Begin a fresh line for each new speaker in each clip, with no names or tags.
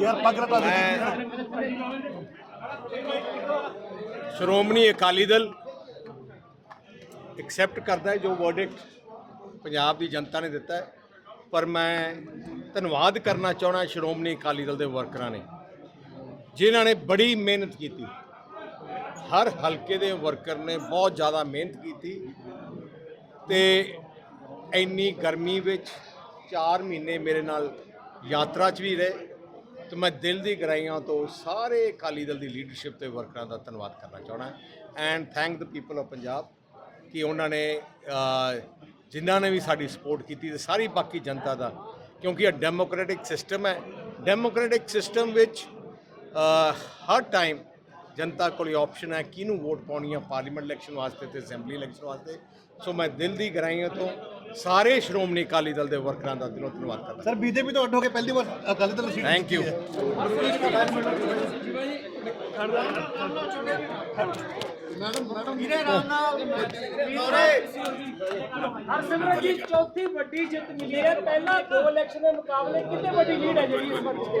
ਯਾਰ ਪੱਗ ਰਟਾ
ਸ਼੍ਰੋਮਣੀ ਅਕਾਲੀ ਦਲ ਐਕਸੈਪਟ ਕਰਦਾ ਹੈ ਜੋ ਵਰਡਿਕਟ ਪੰਜਾਬ ਦੀ ਜਨਤਾ ਨੇ ਦਿੱਤਾ ਹੈ। ਪਰ ਮੈਂ ਧੰਨਵਾਦ ਕਰਨਾ ਚਾਹਣਾ ਸ਼੍ਰੋਮਣੀ ਅਕਾਲੀ ਦਲ ਦੇ ਵਰਕਰਾਂ ਨੇ, ਜਿਨ੍ਹਾਂ ਨੇ ਬੜੀ ਮਿਹਨਤ ਕੀਤੀ। ਹਰ ਹਲਕੇ ਦੇ ਵਰਕਰ ਨੇ ਬਹੁਤ ਜ਼ਿਆਦਾ ਮਿਹਨਤ ਕੀਤੀ ਤੇ ਇੰਨੀ ਗਰਮੀ ਵਿੱਚ 4 ਮਹੀਨੇ ਮੇਰੇ ਨਾਲ ਯਾਤਰਾ 'ਚ ਵੀ ਰਹੇ ਤੇ ਮੈਂ ਦਿਲ ਦੀ ਗਹਿਰਾਈਆਂ ਤੋਂ ਸਾਰੇ ਅਕਾਲੀ ਦਲ ਦੀ ਲੀਡਰਸ਼ਿਪ ਤੇ ਵਰਕਰਾਂ ਦਾ ਧੰਨਵਾਦ ਕਰਨਾ ਚਾਹਣਾ and thank the people of Punjab ਕਿ ਉਹਨਾਂ ਨੇ ਜਿਨ੍ਹਾਂ ਨੇ ਵੀ ਸਾਡੀ ਸਪੋਰਟ ਕੀਤੀ ਤੇ ਸਾਰੀ ਬਾਕੀ ਜਨਤਾ ਦਾ, ਕਿਉਂਕਿ ਇਹ ਡੈਮੋਕ੍ਰੈਟਿਕ ਸਿਸਟਮ ਹੈ। ਡੈਮੋਕ੍ਰੈਟਿਕ ਸਿਸਟਮ ਵਿੱਚ ਹਰ ਟਾਈਮ ਜਨਤਾ ਕੋਲ ਆਪਸ਼ਨ ਹੈ ਕਿਹਨੂੰ ਵੋਟ ਪਾਉਣੀ ਹੈ ਪਾਰਲੀਮੈਂਟ ਇਲੈਕਸ਼ਨ ਵਾਸਤੇ ਤੇ ਅਸੈਂਬਲੀ ਇਲੈਕਸ਼ਨ ਵਾਸਤੇ। ਸੋ ਮੈਂ ਦਿਲ ਦੀ ਗਹਿਰਾਈਆਂ ਤੋਂ ਸਾਰੇ ਸ਼੍ਰੋਮਣੀ ਅਕਾਲੀ ਦਲ ਦੇ ਵਰਕਰਾਂ ਦਾ ਦਿਲੋਂ ਧੰਨਵਾਦ ਕਰਦਾ।
ਸਰ ਬੀਜੇਪੀ ਤੋਂ ਅੱਡ ਹੋ ਕੇ ਪਹਿਲੀ ਵਾਰ Akali Dal seat
thank you
Harsimrat ji ਚੌਥੀ ਵੱਡੀ ਜਿੱਤ ਮਿਲੀ ਹੈ। ਪਹਿਲਾਂ ਦੋ ਇਲੈਕਸ਼ਨ ਦੇ ਮੁਕਾਬਲੇ ਕਿੰਨੇ ਵੱਡੀ ਲੀਡ ਹੈ ਜਿਹੜੀ ਇਸ ਵਾਰ? ਜਿੱਤੇ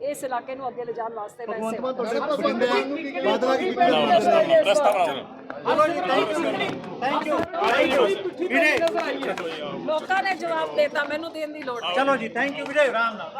ਇਸ ਇਲਾਕੇ ਨੂੰ ਅੱਗੇ ਲਿਜਾਣ ਵਾਸਤੇ ਮੈਂ
ਤੁਹਾਡੇ ਬਾਦਲਾਂ
ਲੋਕਾਂ ਨੇ ਜਵਾਬ ਦੇਤਾ ਮੈਨੂੰ ਦੇਣ ਦੀ ਲੋੜ ਨਹੀਂ।
ਚਲੋ ਜੀ ਥੈਂਕ ਯੂ ਵੀਰੇ ਆਰਾਮ ਨਾਲ।